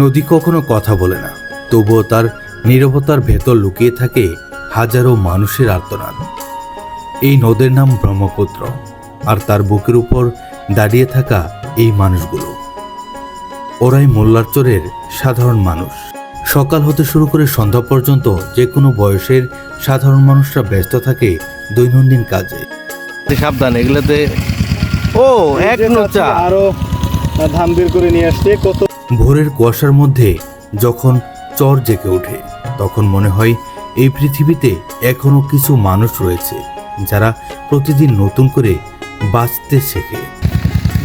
নদী কখনো কথা বলে না তবুও তার নীরবতার ভেতর লুকিয়ে থাকে হাজারো মানুষের আর্তনাদ। এই নদের নাম ব্রহ্মপুত্র আর তার বুকের উপর দাঁড়িয়ে থাকা এই মানুষগুলো। ওরাই মোল্লারচরের সাধারণ মানুষ। সকাল হতে শুরু করে সন্ধ্যা পর্যন্ত যে কোনো বয়সের সাধারণ মানুষরা ব্যস্ত থাকে দৈনন্দিন কাজে। সাবধান এগুলোতে ও এক নোচা। আরও ধান বের করে নিয়ে আসছে কত ভোরের কুয়াশার মধ্যে যখন চর জেগে ওঠে, তখন মনে হয় এই পৃথিবীতে এখনও কিছু মানুষ রয়েছে যারা প্রতিদিন নতুন করে বাঁচতে শেখে।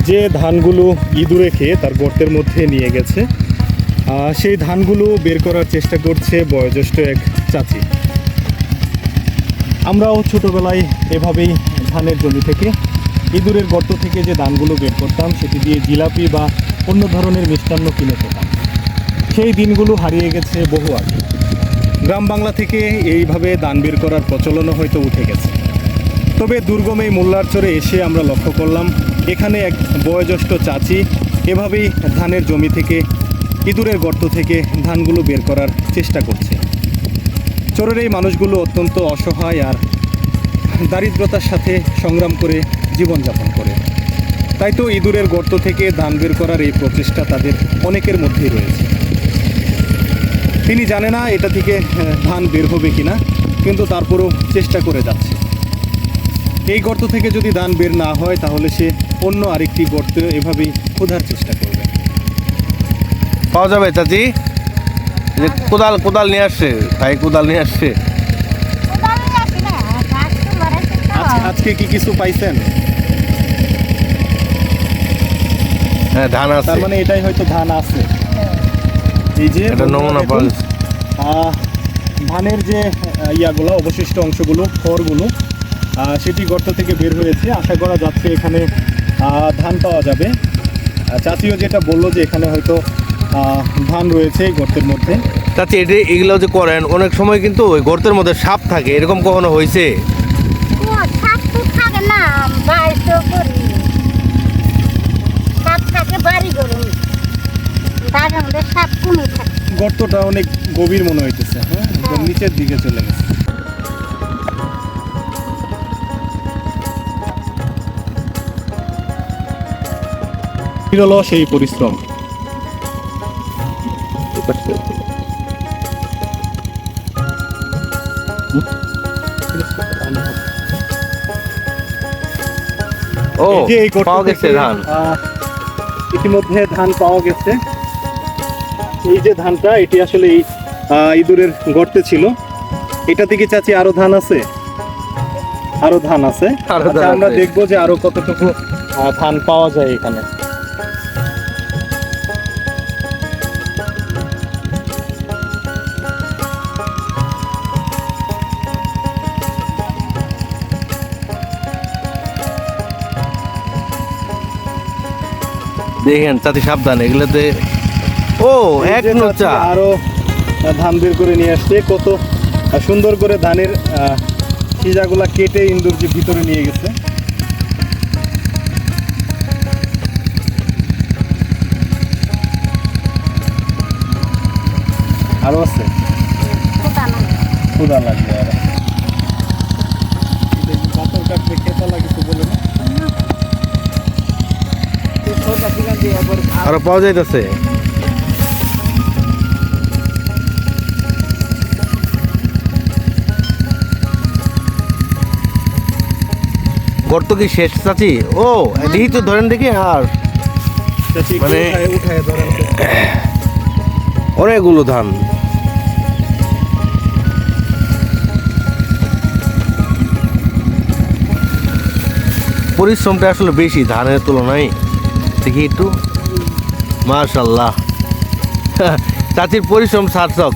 যে ধানগুলো ইঁদুরে খেয়ে তার গর্তের মধ্যে নিয়ে গেছে সেই ধানগুলো বের করার চেষ্টা করছে বয়োজ্যেষ্ঠ এক চাচি। আমরাও ছোটবেলায় এভাবেই ধানের জমি থেকে, ইঁদুরের গর্ত থেকে যে ধানগুলো বের করতাম, সেটি দিয়ে জিলাপি বা অন্য ধরনের মিষ্টান্ন কিনে খেতাম সেই দিনগুলো হারিয়ে গেছে বহু আগে। গ্রাম বাংলা থেকে এইভাবে ধান বের করার প্রচলনও হয়তো উঠে গেছে। তবে দুর্গম এই মোল্লার চরে এসে আমরা লক্ষ্য করলাম, এখানে এক বয়োজ্যেষ্ঠ চাচি এভাবেই ধানের জমি থেকে, ইঁদুরের গর্ত থেকে ধানগুলো বের করার চেষ্টা করছে। চোরের এই মানুষগুলো অত্যন্ত অসহায় আর দারিদ্রতার সাথে সংগ্রাম করে জীবনযাপন করে। তাই তো ইঁদুরের গর্ত থেকে ধান বের করার এই প্রচেষ্টা তাদের অনেকের মধ্যেই রয়েছে। তিনি জানে না এটা থেকে ধান বের হবে কিনা কিন্তু তারপরেও চেষ্টা করে যাচ্ছে। এই গর্ত থেকে যদি ধান বের না হয় তাহলে সে অন্য আরেকটি গর্ত এভাবেই খোঁজার চেষ্টা করবে। পাওয়া যাবে চাচি? যে কোদাল কোদাল নিয়ে আসছে। ভাই কোদাল নিয়ে আসছে। আজকে কি কিছু পাইছেন? হ্যাঁ ধান আছে। তার মানে এটাই হয়তো ধান আছে। এই যে এটা নমুনা পাওয়া ধানের যে ইয়াগুলো অবশিষ্ট অংশগুলো খড়গুলো সেটি গর্ত থেকে বের হয়েছে। আশা করা যাচ্ছে এখানে ধান পাওয়া যাবে। চাচিও যেটা বলল যে এখানে হয়তো ধান রয়েছে গর্তের মধ্যে। চাচি এটি এগুলো যে করেন অনেক সময় কিন্তু ওই গর্তের মধ্যে সাপ থাকে। এরকম কখনো হয়েছে? সাপ তো থাকে না বাড়িতে করি সাপ থাকে বাড়ি করুন তার মধ্যে সাপ কমে থাকে গর্তটা অনেক গভীর মনে হইতেছে হ্যাঁ? একদম হ্যাঁ। নিচের দিকে চলে গেছে। বিরল সেই পরিশ্রম। ও পাওয়া গেছে ধান। ইতিমধ্যে ধান পাওয়া গেছে। এই যে ধানটা এটি আসলে এই ইঁদুরের গর্তে ছিল। এটা থেকে চাচি আরও ধান আছে? আরও ধান আছে? আচ্ছা, আমরা। দেখব যে আরও কতটুকু ধান পাওয়া যায় এখানে। দেখেন চাচি সাবধান এগুলোতে ও এক নোচা। আরও ধান বের করে নিয়ে আসছে। কত সুন্দর করে ধানের সিজাগুলা কেটে ইন্দুর যে ভিতরে নিয়ে গেছে। আরও আছে? ক্ষুদা লাগবে আর? পাথর কাটবে খেতা লাগিছে বলে না। আরও পাওয়া যাইতেছে। গর্ত কি শেষ চাচি? ও দেখি তো ধরেন দেখি আর মানে-। অনেকগুলো ধান। পরিশ্রমটা আসলে বেশি ধানের তুলনায়। দেখি একটু। মার্শাল্লাহ চাচির পরিশ্রম সার্থক।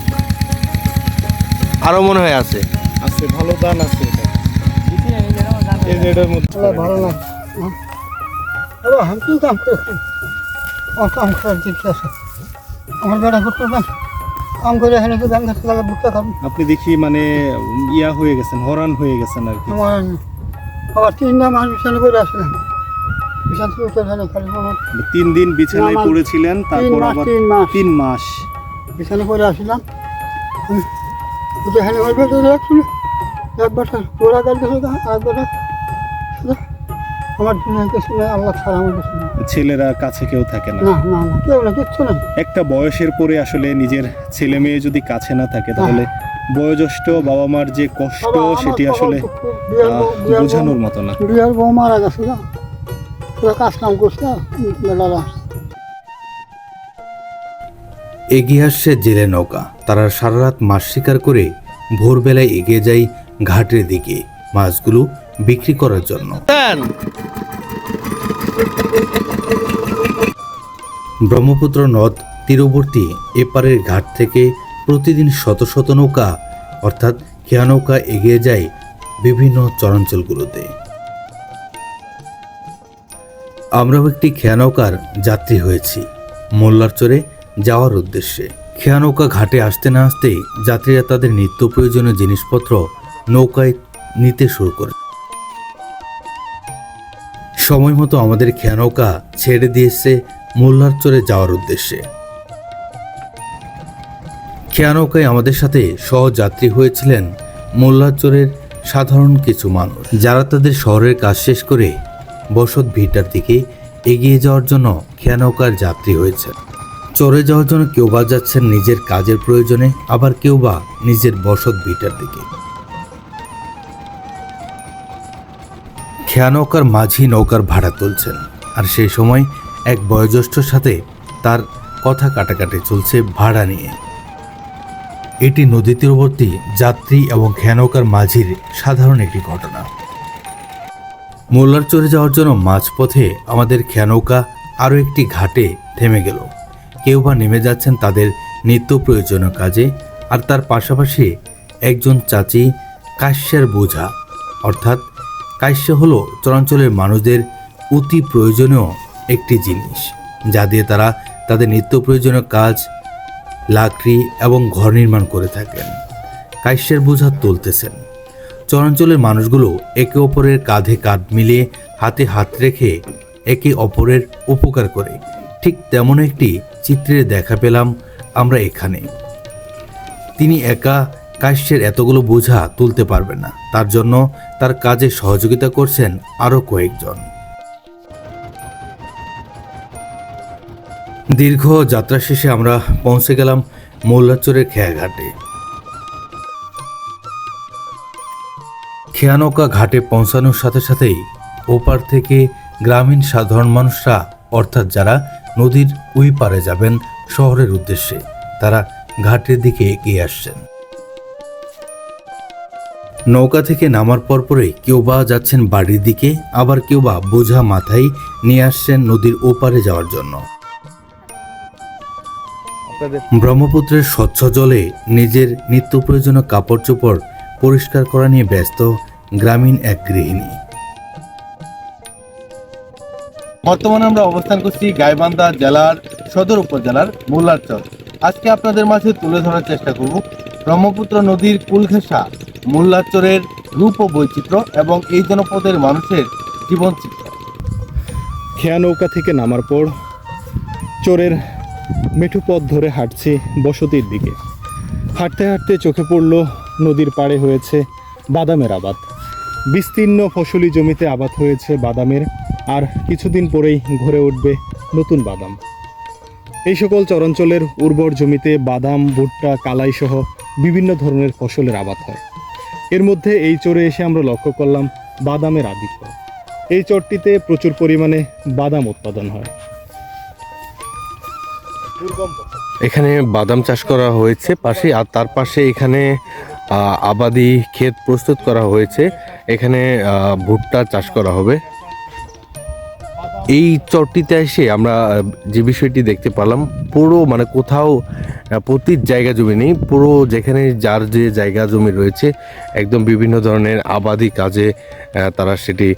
আরও মনে হয় আছে। আছে ভালো দান আছে। এই যে এটার মধ্যে। ভালো না হ্যালো আমি কি কাম করছি আমার কাম করার চিন্তা আছে? আমার বেড়া করতে পারেন কাম করে এখানে তো গান গাছ লাগা বুকটা খাবেন আপনি দেখি মানে ইয়া হয়ে গেছেন হরান হয়ে গেছেন আর কি। আমার আবার মাস বিছানা করে আসলাম তিন দিন বিছানায় পড়েছিলেন তিন তারপর আবার তিন মাস। তিন মাস। বিছানা করে আসলাম। আমি উঠে এখানে হইবে তো রাখছিল এক বছর ওরা গাল গেছে এক আমার আল্লাহ ছাড়া আমার কিছু ছেলেরা কাছে কেউ থাকে না। না না না কেউ না কিচ্ছু নেই একটা বয়সের পরে আসলে নিজের ছেলে মেয়ে যদি কাছে না থাকে তাহলে বয়োজ্যেষ্ঠ বাবা মার যে কষ্ট সেটি আসলে বোঝানোর মতো না। বিয়ার বউ মারা গেছে না। কাজ কাম করছে বেলারা এগিয়ে আসছে জেলে নৌকা। তারা সারা রাত মাছ শিকার করে ভোরবেলায় এগিয়ে যায় ঘাটের দিকে। মাছগুলো বিক্রি করার জন্য। ব্রহ্মপুত্র নদ তীরবর্তী এপারের ঘাট থেকে প্রতিদিন শত শত নৌকা অর্থাৎ খেয়া নৌকা এগিয়ে যায় বিভিন্ন চরাঞ্চলগুলোতে। আমরাও একটি খেয়া নৌকার যাত্রী হয়েছি মোল্লারচরে যাওয়ার উদ্দেশ্যে। খেয়া নৌকা ঘাটে আসতে না আসতেই যাত্রীরা তাদের নিত্য প্রয়োজনীয় জিনিসপত্র নৌকায় নিতে শুরু করে সময় মতো আমাদের খেয়া নৌকা ছেড়ে দিয়েছে মোল্লারচরে যাওয়ার উদ্দেশ্যে। খেয়া নৌকায় আমাদের সাথে সহযাত্রী হয়েছিলেন মোল্লারচরের সাধারণ কিছু মানুষ। যারা তাদের শহরের কাজ শেষ করে বসত ভিটার দিকে এগিয়ে যাওয়ার জন্য খেয়া নৌকার যাত্রী হয়েছে। চরে যাওয়ার জন্য কেউ বা যাচ্ছেন নিজের কাজের প্রয়োজনে, আবার কেউ বা নিজের বসত ভিটার দিকে। খেয়া নৌকার মাঝি নৌকার ভাড়া তুলছেন। আর সেই সময় এক বয়োজ্যেষ্ঠর সাথে তার কথা কাটাকাটি চলছে ভাড়া নিয়ে। এটি নদী তীরবর্তী যাত্রী এবং খেয়া নৌকার মাঝির সাধারণ একটি ঘটনা। মোল্লার চড়ে যাওয়ার জন্য মাঝপথে আমাদের খেয়া নৌকা আরও একটি ঘাটে থেমে গেল। কেউ বা নেমে যাচ্ছেন তাদের নিত্য প্রয়োজনীয় কাজে আর তার পাশাপাশি একজন চাচি কাশ্যের বোঝা, অর্থাৎ কাশ্যা হলো চরাঞ্চলের মানুষদের অতি প্রয়োজনীয় একটি জিনিস, যা দিয়ে তারা তাদের নিত্য প্রয়োজনীয় কাজ, লাকড়ি এবং ঘর নির্মাণ করে থাকেন। কাশ্যের বোঝা তুলতেছেন। চরাঞ্চলের মানুষগুলো একে অপরের কাঁধে কাঁধ মিলিয়ে হাতে হাত রেখে একে অপরের উপকার করে। ঠিক তেমন একটি চিত্রের দেখা পেলাম আমরা এখানে। তিনি একা কাশ্যের এতগুলো বোঝা তুলতে পারবেন না। তার জন্য তার কাজে সহযোগিতা করছেন আরও কয়েকজন। দীর্ঘ যাত্রা শেষে আমরা পৌঁছে গেলাম মোল্লাচরের খেয়াঘাটে। খেয়ানৌকা ঘাটে পৌঁছানোর সাথে সাথেই ওপার থেকে গ্রামীণ সাধারণ মানুষরা, অর্থাৎ যারা নদীর ওই পারে যাবেন, শহরের উদ্দেশ্যে তারা ঘাটের দিকে এগিয়ে আসছেন। নৌকা থেকে নামার পরপরে কেউ বা যাচ্ছেন বাড়ির দিকে, আবার কেউ বা বোঝা মাথায় নিয়ে আসছেন নদীর ওপারে যাওয়ার জন্য। ব্রহ্মপুত্রের স্বচ্ছ জলে নিজের নিত্য প্রয়োজনীয় কাপড় চোপড় পরিষ্কার করা নিয়ে ব্যস্ত গ্রামীণ এক গৃহিণী। বর্তমানে আমরা অবস্থান করছি গাইবান্ধা জেলার সদর উপজেলার মোল্লারচর। আজকে আপনাদের মাঝে তুলে ধরার চেষ্টা করব ব্রহ্মপুত্র নদীর কুলঘেঁষা মোল্লারচরের রূপ ও বৈচিত্র্য এবং এই জনপদের মানুষের জীবনচিত্র খেয়া নৌকা থেকে নামার পর চোরের মেঠু পথ ধরে হাঁটছি বসতির দিকে। হাঁটতে হাঁটতে চোখে পড়ল নদীর পাড়ে হয়েছে বাদামের আবাদ। বিস্তীর্ণ ফসলি জমিতে আবাদ হয়েছে বাদামের, আর কিছুদিন পরেই ঘরে উঠবে নতুন বাদাম। এই সকল চরাঞ্চলের উর্বর জমিতে বাদাম, ভুট্টা কালাই সহ বিভিন্ন ধরনের ফসলের আবাদ হয়। এর মধ্যে এই চরে এসে আমরা লক্ষ্য করলাম বাদামের আধিক্য। এই চরটিতে প্রচুর পরিমাণে বাদাম উৎপাদন হয়। এখানে বাদাম চাষ করা হয়েছে পাশে আর তার পাশে এখানে আবাদি ক্ষেত প্রস্তুত করা হয়েছে। এখানে ভুট্টা চাষ করা হবে। এই চরটিতে এসে আমরা যে বিষয়টি দেখতে পেলাম, পুরো মানে কোথাও প্রতি জায়গা জমি নেই, পুরো যেখানে যার যে জায়গা জমি রয়েছে, একদম বিভিন্ন ধরনের আবাদি কাজে তারা সেটি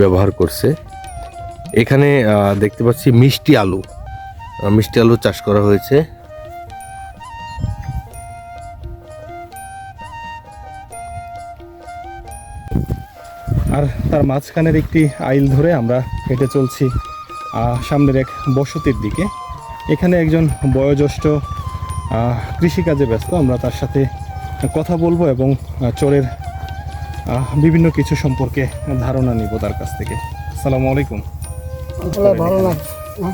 ব্যবহার করছে। এখানে দেখতে পাচ্ছি মিষ্টি আলু। মিষ্টি আলু চাষ করা হয়েছে। আর তার মাঝখানের একটি আইল ধরে আমরা হেঁটে চলছি সামনের এক বসতির দিকে। এখানে একজন বয়োজ্যেষ্ঠ কৃষিকাজে ব্যস্ত আমরা তার সাথে কথা বলব এবং চোরের বিভিন্ন কিছু সম্পর্কে ধারণা নিব তার কাছ থেকে। আসসালামু আলাইকুম। আসলে ভালো লাগে না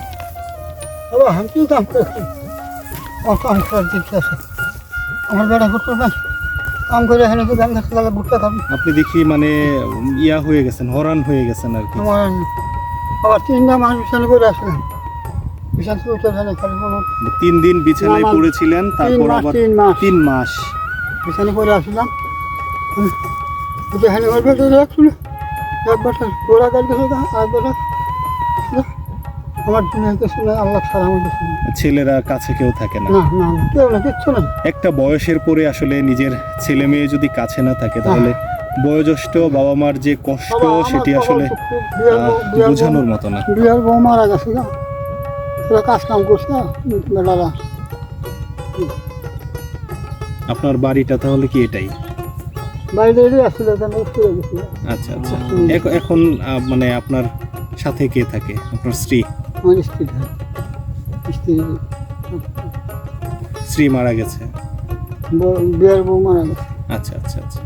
বাবা আমি কি কাম করছি আমার কাম করার দিচ্ছে আছে আমার বেড়া করতে না কাম করে এখানে তো গান গাছ লাগা ভুট্টা খাবি আপনি দেখি মানে ইয়া হয়ে গেছেন হরান হয়ে গেছেন আর কি। আমার আবার তিনটা মাস বিছানা করে আসলাম তিন দিন বিছানায় পড়েছিলেন তারপর আবার তিন মাস। করে আসলাম। আমি উঠে এখানে করবে তো রাখছিল এক বছর ওরা গাড়ি এক বছর। আমার দুনিয়াতে শুনে আল্লাহ ছাড়া আমাদের ছেলেরা কাছে কেউ থাকে না। না না না কেউ না কিচ্ছু না। একটা বয়সের পরে আসলে নিজের ছেলে মেয়ে যদি কাছে না থাকে তাহলে বয়োজ্যেষ্ঠ বাবা মার যে কষ্ট সেটি আসলে বোঝানোর মতো না। বিয়ার বউ মারা গেছে তোরা কাজ কাম করছে না? আপনার বাড়িটা তাহলে কি এটাই? আচ্ছা আচ্ছা। এখন মানে আপনার সাথে কে থাকে? আপনার স্ত্রী? আমার স্ত্রী স্ত্রী স্ত্রী মারা গেছে। বউ- বউ মারা গেছে। আচ্ছা আচ্ছা আচ্ছা।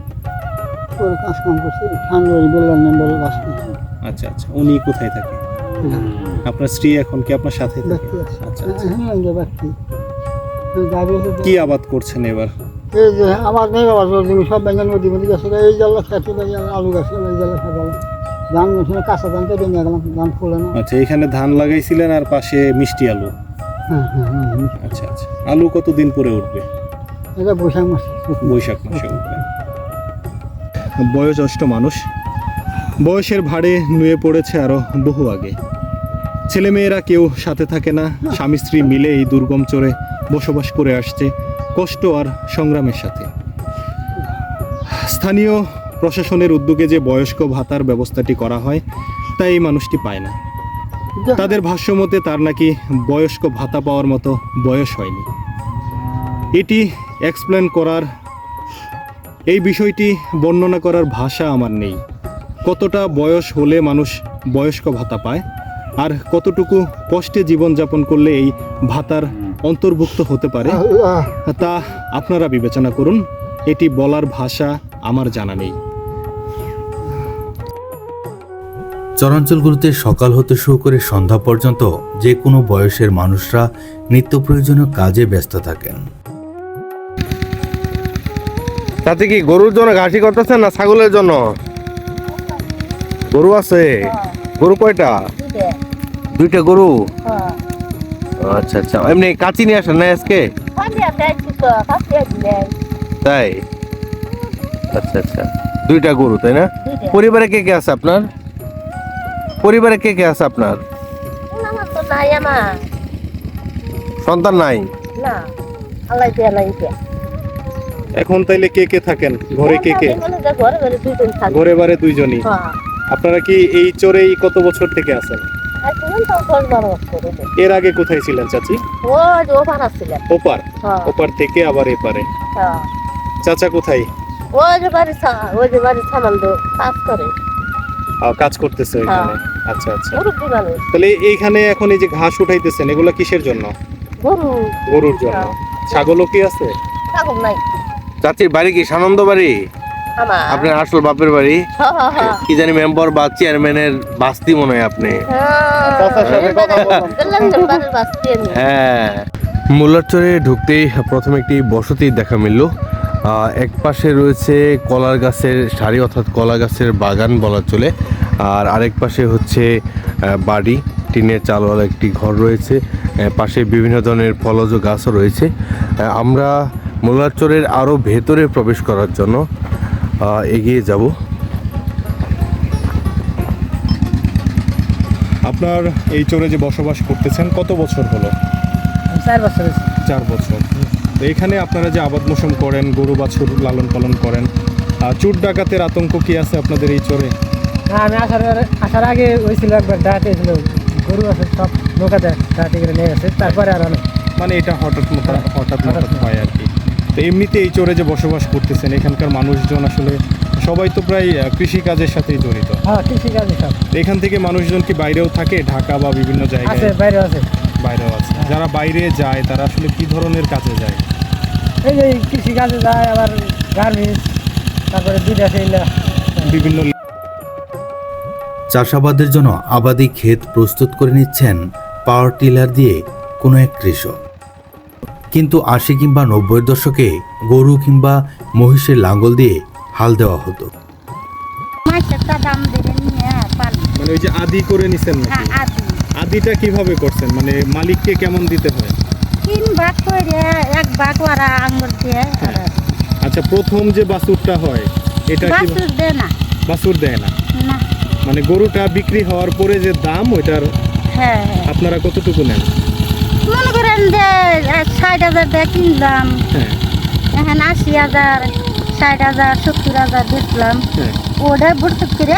ওরা কাজ কাম করছে। নাম্বার কাজ আচ্ছা আচ্ছা। উনি কোথায় থাকে? আপনার স্ত্রী এখন কি আপনার সাথে থাকে? আচ্ছা আচ্ছা। হ্যাঁ কি আবাদ করছেন এবার? এই যে আমার নেই বাবা জমি সব ব্যাঙ্গের নদী মধ্যে গেছে এই জাল্লা খেতে পারি আলু গাছ এই জাল্লা খেতে ধান গাছ কাঁচা ধান কেটে নিয়ে গেলাম ধান ফুলে না। আচ্ছা এখানে ধান লাগাইছিলেন আর পাশে মিষ্টি আলু। হ্যাঁ হ্যাঁ হ্যাঁ আচ্ছা আচ্ছা। আলু কতদিন পরে উঠবে? এটা বৈশাখ মাস। বৈশাখ মাসে উঠবে। বয়োজ্যেষ্ঠ মানুষ বয়সের ভারে নুয়ে পড়েছে আরও বহু আগে। ছেলেমেয়েরা কেউ সাথে থাকে না স্বামী স্ত্রী মিলে এই দুর্গম চরে বসবাস করে আসছে কষ্ট আর সংগ্রামের সাথে। স্থানীয় প্রশাসনের উদ্যোগে যে বয়স্ক ভাতার ব্যবস্থাটি করা হয় তা এই মানুষটি পায় না। তাদের ভাষ্যমতে তার নাকি বয়স্ক ভাতা পাওয়ার মতো বয়স হয়নি। এটি এক্সপ্লেন করার এই বিষয়টি বর্ণনা করার ভাষা আমার নেই। কতটা বয়স হলে মানুষ বয়স্ক ভাতা পায় আর কতটুকু কষ্টে জীবনযাপন করলে এই ভাতার অন্তর্ভুক্ত হতে পারে? তা আপনারা বিবেচনা করুন এটি বলার ভাষা আমার জানা নেই। চরাঞ্চলগুলোতে সকাল হতে শুরু করে সন্ধ্যা পর্যন্ত যে কোনো বয়সের মানুষরা নিত্য প্রয়োজনীয় কাজে ব্যস্ত থাকেন। তাতে কি গরুর জন্য ঘাসি করতেছেন না ছাগলের জন্য? গরু আছে। গরু কয়টা? দুইটা গরু? আচ্ছা আচ্ছা। এমনি কাচি নিয়ে আসেন না আজকে? তাই? আচ্ছা আচ্ছা। দুইটা গরু তাই না? পরিবারে কে কে আছে আপনার? পরিবারে কে কে আছে আপনার? সন্তান নাই? এখন তাইলে কে কে থাকেন? ঘরে কে কে? ঘরে বারে দুইজনই। আপনারা কি এই চরেই কত বছর থেকে আছেন? এর আগে কোথায় ছিলেন চাচি? ওপার ওপার? থেকে আবার এপারে। চাচা কোথায়? কাজ করতেছে ওইখানে। আচ্ছা আচ্ছা। তাহলে এইখানে এখন এই যে ঘাস উঠাইতেছেন এগুলা কিসের জন্য? গরুর জন্য। ছাগলও কি আছে? ছাগল নাই। চাচির বাড়ি কি সানন্দ বাড়ি আপনার আসল বাপের বাড়ি? হ্যাঁ, হ্যাঁ, হ্যাঁ। কি জানি মেম্বার বা চেয়ারম্যানের বাস্তি মনে হয় আপনি। চাচার সাথে কথা বললাম। বললাম যে বাড়ির বাস্তি আমি। হ্যাঁ। মোল্লারচরে ঢুকতেই প্রথমে একটি বসতি দেখা মিলল। আহ, এক পাশে রয়েছে কলার গাছের সারি অর্থাৎ কলা গাছের বাগান বলা চলে। আর আরেক পাশে হচ্ছে আহ, বাড়ি টিনের চালওয়ালা একটি ঘর রয়েছে। আহ, পাশে বিভিন্ন ধরনের ফলজ গাছও রয়েছে। আহ, আমরা মোল্লারচরের আরও ভেতরে প্রবেশ করার জন্য এগিয়ে যাব। আপনার এই চরে যে বসবাস করতেছেন কত বছর হলো? চার বছর চার বছর। তো এখানে আপনারা যে আবাদ মৌসুম করেন গরু বাছুর লালন পালন করেন চোর ডাকাতের আতঙ্ক কি আছে আপনাদের এই চরে? হ্যাঁ আমি আসার আসার আগে হয়েছিল একবার ডাকাতে ছিল গরু আছে সব নৌকাতে ডাকাতে করে নিয়ে গেছে তারপরে আর মানে এটা হঠাৎ হঠাৎ হঠাৎ হয় আর কি। তো এমনিতে এই চরে যে বসবাস করতেছেন এখানকার মানুষজন আসলে সবাই তো প্রায় কৃষিকাজের সাথেই জড়িত। হ্যাঁ কৃষিকাজে সব তো এখান থেকে মানুষজন কি বাইরেও থাকে ঢাকা বা বিভিন্ন আছে জায়গায় বাইরে আছে। বাইরেও আছে। যারা বাইরে যায় তারা আসলে কি ধরনের কাজে যায়? এই যে কৃষিকাজে যায় আবার গার্মেন্টস তারপরে সেইলা বিভিন্ন চাষাবাদের জন্য আবাদি ক্ষেত প্রস্তুত করে নিচ্ছেন পাওয়ার টিলার দিয়ে কোনো এক কৃষক। কিন্তু আশি কিংবা নব্বইয়ের দশকে গরু কিংবা মহিষের লাঙ্গল দিয়ে হাল দেওয়া হতো। মানে ওই যে আদি করে নিছেন হ্যাঁ নাকি আদিটা কীভাবে করছেন? মানে মালিককে কেমন দিতে হয়? তিন ভাগ করে এক ভাগ ওরা আঙুল দিয়ে আচ্ছা প্রথম যে বাছুরটা হয় এটা কি বাছুর দেয় না। বাছুর দেয় না। না। মানে গরুটা বিক্রি হওয়ার পরে যে দাম ওইটার হ্যাঁ হ্যাঁ। আপনারা কতটুকু নেন? মনে করেন যে ষাট হাজার দিয়ে কিনলাম। হ্যাঁ। এখন আশি হাজার ষাট হাজার সত্তর হাজার বেচলাম হ্যাঁ। ওটা ভর্তুক করে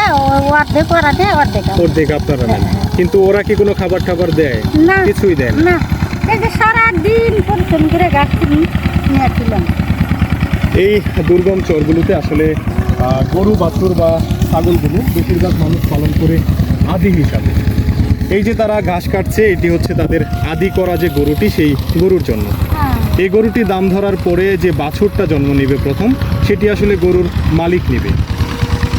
অর্ধেক ওরা দেয় অর্ধেক। অর্ধেক আপনারা নেন। কিন্তু ওরা কি কোনো খাবার টাবার দেয়? না কিছুই দেয় না। এই যে সারাদিন পরিশ্রম করে গাছ নিয়েছিলাম এই দুর্গম চরগুলোতে আসলে গরু বাছুর বা ছাগলগুলো বেশিরভাগ মানুষ পালন করে আদি হিসাবে। এই যে তারা ঘাস কাটছে এটি হচ্ছে তাদের আদি করা যে গরুটি সেই গরুর জন্য। হ্যাঁ। এই গরুটি দাম ধরার পরে যে বাছুরটা জন্ম নেবে প্রথম সেটি আসলে গরুর মালিক নেবে।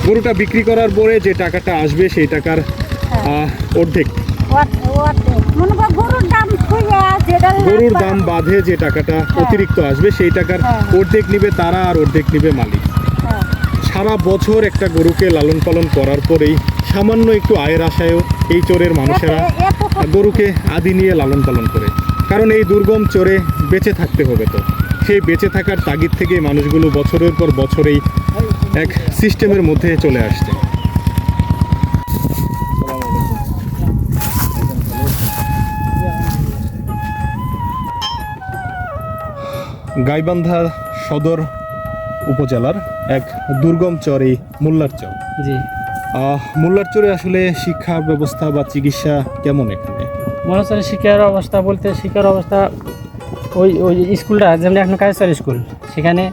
গরুটা বিক্রি করার পরে যে টাকাটা আসবে সেই টাকার অর্ধেক। অর্ধেক গরুর দাম বাঁধে যে টাকাটা অতিরিক্ত আসবে সেই টাকার হ্যাঁ। অর্ধেক নিবে তারা আর অর্ধেক নিবে মালিক। হ্যাঁ, সারা বছর একটা গরুকে লালন পালন করার পরেই সামান্য একটু আয়ের আশায়ও এই চোরের মানুষেরা গরুকে আদি নিয়ে লালন পালন করে। কারণ এই দুর্গম চোরে বেঁচে থাকতে হবে তো। সেই বেঁচে থাকার তাগিদ থেকে মানুষগুলো বছরের পর বছরেই এক সিস্টেমের মধ্যে চলে আসছে। গাইবান্ধা সদর উপজেলার এক দুর্গম চর এই মোল্লার চর। জি। আহ, মোল্লার চরে আসলে শিক্ষা ব্যবস্থা বা চিকিৎসা কেমন এখানে? মনে শিক্ষার অবস্থা বলতে শিক্ষার অবস্থা ওই ওই স্কুলটা যেমন এখন কায়সার স্কুল সেখানে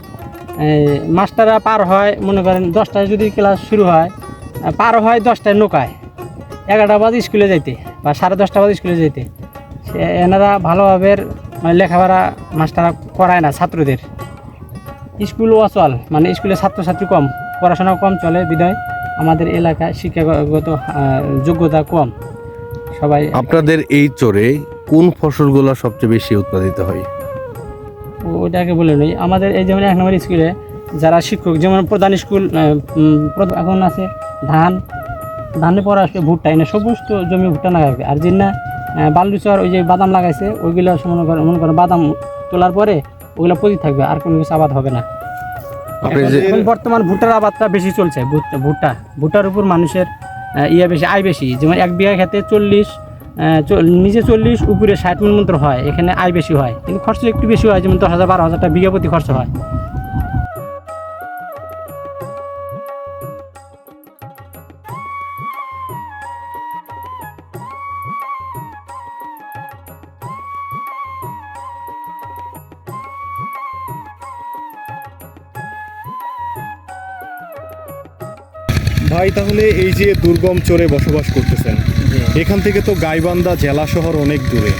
মাস্টাররা পার হয় মনে করেন দশটায় যদি ক্লাস শুরু হয় পার হয় দশটায় নৌকায় এগারোটা বাজে স্কুলে যাইতে বা সাড়ে দশটা বাজে স্কুলে যাইতে। সে- এনারা ভালোভাবে মানে লেখাপড়া মাস্টাররা করায় না ছাত্রদের। স্কুল অচল মানে স্কুলে ছাত্রছাত্রী কম পড়াশোনা কম চলে বিদায়। আমাদের এলাকায় শিক্ষাগত যোগ্যতা কম। সবাই আপনাদের এই চরে কোন ফসলগুলো সবচেয়ে বেশি উৎপাদিত হয়? ওটাকে বলে নই। আমাদের এই যেমন এক নম্বর স্কুলে যারা শিক্ষক যেমন প্রধান স্কুল এখন আছে ধান। ধানে পরে আসবে ভুট্টা এনে সমস্ত জমি ভুট্টা লাগাবে আর যে না বালুচর ওই যে বাদাম লাগাইছে ওইগুলো মনে করেন মনে করেন বাদাম তোলার পরে ওগুলো পদি থাকবে আর কোনো কিছু আবাদ হবে না। আপনি যে এখন বর্তমান ভুট্টার আবাদটা বেশি চলছে ভুট্টা ভুট্টা ভুট্টার উপর মানুষের ইয়ে বেশি আয় বেশি। যেমন এক বিঘা খেতে চল্লিশ নিচে চল্লিশ উপরে ষাট মন মন্ত্র হয় এখানে আয় বেশি হয়। কিন্তু খরচ একটু বেশি হয় যেমন দশ হাজার বারো হাজার টাকা বিঘা প্রতি খরচ হয়। ভাই তাহলে এই যে দুর্গম চরে বসবাস করতেছেন এখান থেকে তো গাইবান্ধা জেলা শহর অনেক দূরে।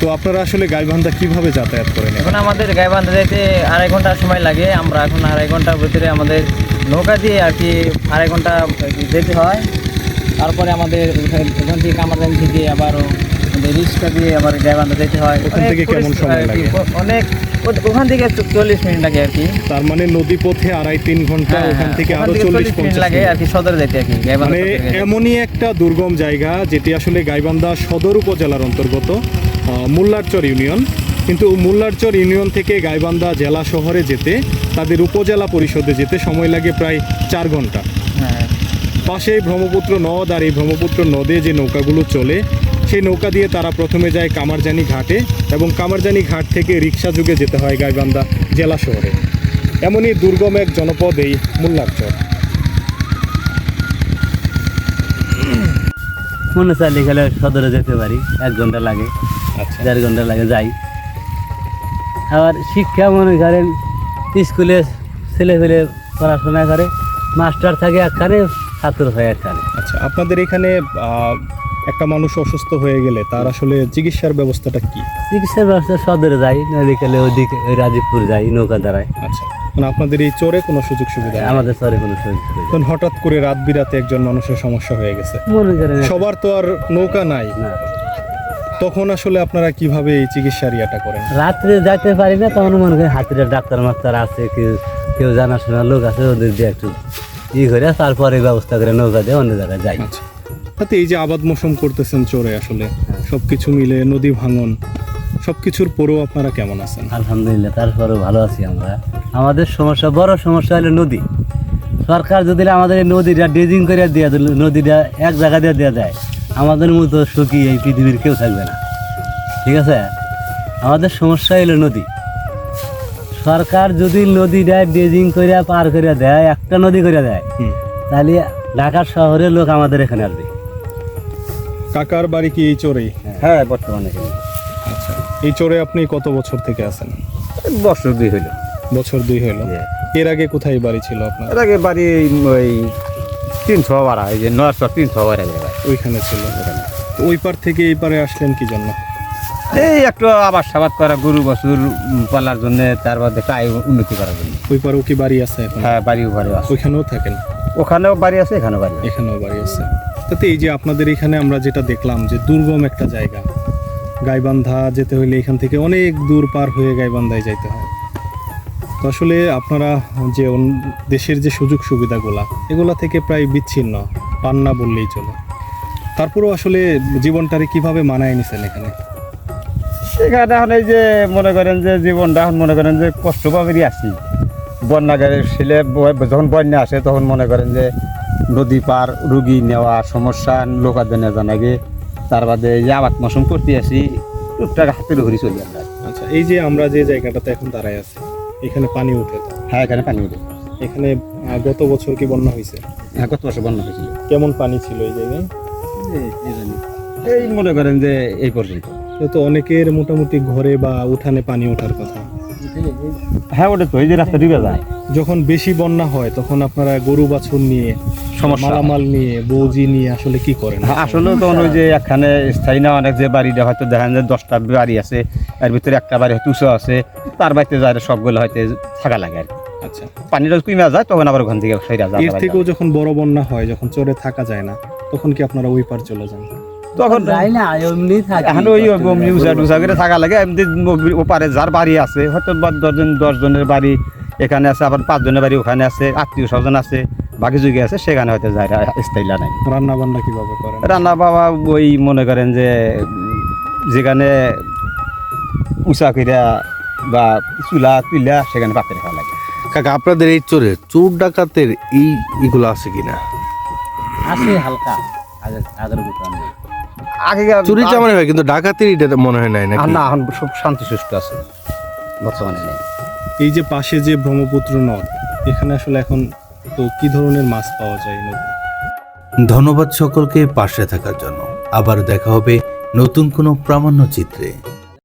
তো আপনারা আসলে গাইবান্ধা কীভাবে যাতায়াত করেন এখন? আমাদের গাইবান্ধা যাইতে আড়াই ঘণ্টা সময় লাগে। আমরা এখন আড়াই ঘণ্টার ভিতরে আমাদের নৌকা দিয়ে আর কি আড়াই ঘণ্টা যেতে হয়। তারপরে আমাদের ওখান- ওখান থেকে কামারদান থেকে আবারও রিক্সা দিয়ে আবার গায়ে বাঁধা যেতে হয়। ওখান অনেক ওখান থেকে চল্লিশ মিনিট লাগে আর কি। তার মানে নদী পথে আড়াই তিন ঘণ্টা হ্যাঁ, ওখান থেকে আরও চল্লিশ মিনিট লাগে আর কি সদরে যেতে আর কি মানে এমনই একটা দুর্গম জায়গা যেটি আসলে গাইবান্ধা সদর উপজেলার অন্তর্গত মোল্লারচর ইউনিয়ন। কিন্তু মোল্লারচর ইউনিয়ন থেকে গাইবান্ধা জেলা শহরে যেতে তাদের উপজেলা পরিষদে যেতে সময় লাগে প্রায় চার ঘণ্টা। হ্যাঁ। পাশেই ব্রহ্মপুত্র নদ আর এই ব্রহ্মপুত্র নদে যে নৌকাগুলো চলে সেই নৌকা দিয়ে তারা প্রথমে যায় কামারজানি ঘাটে এবং কামারজানি ঘাট থেকে রিক্সা যুগে যেতে হয় গাইবান্ধা জেলা শহরে। এমনই দুর্গম এক জনপদ এই মোল্লারচর। মনে চাইলে গেলে সদরে যেতে পারি এক ঘণ্টা লাগে আচ্ছা। দেড় ঘণ্টা লাগে যাই। আবার শিক্ষা মনে করেন স্কুলে ছেলে ফেলে পড়াশোনা করে মাস্টার থাকে একখানে ছাত্র হয় একখানে। আচ্ছা আপনাদের এখানে একটা মানুষ অসুস্থ হয়ে গেলে তার আসলে চিকিৎসার ব্যবস্থাটা কি? চিকিৎসার ব্যবস্থা সদরে যাই মেডিকেলে ওদিকে ওই রাজীবপুর যাই নৌকা দাঁড়ায় আচ্ছা মানে আপনাদের এই চরে কোনো সুযোগ সুবিধা নেই? আমাদের শহরে কোনো সুযোগ সুবিধা। তখন হঠাৎ করে রাত বিরাতে একজন মানুষের সমস্যা হয়ে গেছে। মনে করেন সবার তো আর নৌকা নাই। না। তখন আসলে আপনারা কীভাবে এই চিকিৎসার ইয়াটা করেন? রাত্রে যাইতে পারি না তখন মনে করি হাতিরে ডাক্তার মাস্টার আছে কেউ কেউ জানাশোনা লোক আছে ওদের দিয়ে একটু ই করে তারপরে ব্যবস্থা করে নৌকা দিয়ে অন্য জায়গায় যাই। আচ্ছা। তাতে এই যে আবাদ মৌসুম করতেছেন চোরে আসলে সবকিছু মিলে নদী ভাঙন সবকিছুর পরেও আপনারা কেমন আছেন? আলহামদুলিল্লাহ তারপরে ভালো আছি আমরা। আমাদের সমস্যা বড় সমস্যা হলো নদী। সরকার যদি আমাদের নদীটা ড্রেজিং করে দিয়ে দিল নদীটা এক জায়গা দিয়ে দিয়ে দেয় আমাদের মতো সুখী এই পৃথিবীর কেউ থাকবে না। ঠিক আছে? আমাদের সমস্যা হলো নদী। সরকার যদি নদীটা ড্রেজিং করে পার করে দেয় একটা নদী করে দেয় তাহলে ঢাকার শহরের লোক আমাদের এখানে আসবে। কাকার বাড়ি কি এই চোরেই? হ্যাঁ বর্তমানে আচ্ছা এই চোরে আপনি কত বছর থেকে আছেন? বছর দুই হইল। বছর দুই হলো এর আগে কোথায় বাড়ি ছিল আপনার? এর আগে বাড়ি ওই তিনশো বাড়া এই যে নয়শো তিনশো বাড়া ওইখানে ছিল। ওই পার থেকে এই পারে আসলেন কি জন্য? এই একটু আবার সাবাদ করা গরু বছর পালার জন্য তার মধ্যে আয় উন্নতি করার জন্য। ওই পারেও কি বাড়ি আছে এখন? হ্যাঁ বাড়িও বাড়ি আছে। ওইখানেও থাকেন? ওখানেও বাড়ি আছে এখানেও বাড়ি এখানেও বাড়ি আছে। তাতে এই যে আপনাদের এখানে আমরা যেটা দেখলাম যে দুর্গম একটা জায়গা। গাইবান্ধা যেতে হলে এখান থেকে অনেক দূর পার হয়ে গাইবান্ধায় যাইতে হয়। তো আসলে আপনারা যে দেশের যে সুযোগ সুবিধাগুলা, এগুলা থেকে প্রায় বিচ্ছিন্ন, পান না বললেই চলে। তারপরেও আসলে জীবনটারে কীভাবে মানায় নিছেন এখানে? এখানে এখন এই যে মনে করেন যে জীবনটা এখন মনে করেন যে কষ্ট পাবেরই আছি বন্যা ছেলে যখন বন্যা আসে তখন মনে করেন যে নদী পার রুগী নেওয়া সমস্যা নেওয়া জানাগে তার বাদে এই আবাদ মৌসুম করতে আসি টুকটাক হাতের ঘুরি চলি আমরা। আচ্ছা এই যে আমরা যে জায়গাটাতে এখন দাঁড়ায় আছি এখানে পানি উঠে হ্যাঁ এখানে পানি উঠে। এখানে গত বছর কি বন্যা হয়েছে? হ্যাঁ কত বছর বন্যা হয়েছিল। কেমন পানি ছিল এই জায়গায়? এই মনে করেন যে এই পর্যন্ত। তো অনেকের মোটামুটি ঘরে বা উঠানে পানি ওঠার কথা। হ্যাঁ ওটা তো এই যে রাস্তা ডুবে যায় যখন বেশি বন্যা হয় তখন আপনারা গরু বাছুর নিয়ে মালামাল নিয়ে বৌজি নিয়ে আসলে কি করেন? হ্যাঁ, আসলে তখন ওই যে একখানে স্থায়ী না অনেক যে বাড়িটা হয়তো দেখেন যে দশটা বাড়ি আছে এর ভিতরে একটা বাড়ি হয়তো উঁচু আছে তার বাড়িতে যায় সবগুলো হয়তো থাকা লাগে আর কি। আচ্ছা। পানিটা কমে যায় তখন আবার ওখান থেকে সেরা যায় এর থেকেও যখন বড় বন্যা হয় যখন চরে থাকা যায় না তখন কি আপনারা ওই পার চলে যান? তখন যাই না এমনি থাকি। এখন ওই অমনি উঁচা টুচা করে থাকা লাগে। এমনি ওপারে যার বাড়ি আছে হয়তো বা দশজন দশজনের বাড়ি এখানে আছে আবার পাঁচজনের বাড়ি ওখানে আছে আত্মীয় স্বজন আছে বাকি যুগে আছে সেখানে হয়তো যায় নাই। রান্না বান্না কীভাবে করেন? রান্না বাবা ওই মনে করেন যে যেখানে উঁচা কইরা বা চুলা তুইলা সেখানে পাত্রে খাওয়া লাগে। কাকা আপনাদের এই চোরে চোর ডাকাতের এই এগুলো আছে কিনা? আছে হালকা আগের আগের। আগে চুরি চামারি হয় কিন্তু ডাকাতির এটা মনে হয় নাই না এখন সব শান্তি সুস্থ আছে বর্তমানে নেই। এই যে পাশে যে ব্রহ্মপুত্র নদ এখানে আসলে এখন তো কি ধরনের মাছ পাওয়া যায় নদী ধন্যবাদ সকলকে পাশে থাকার জন্য। আবার দেখা হবে নতুন কোনো প্রামাণ্য চিত্রে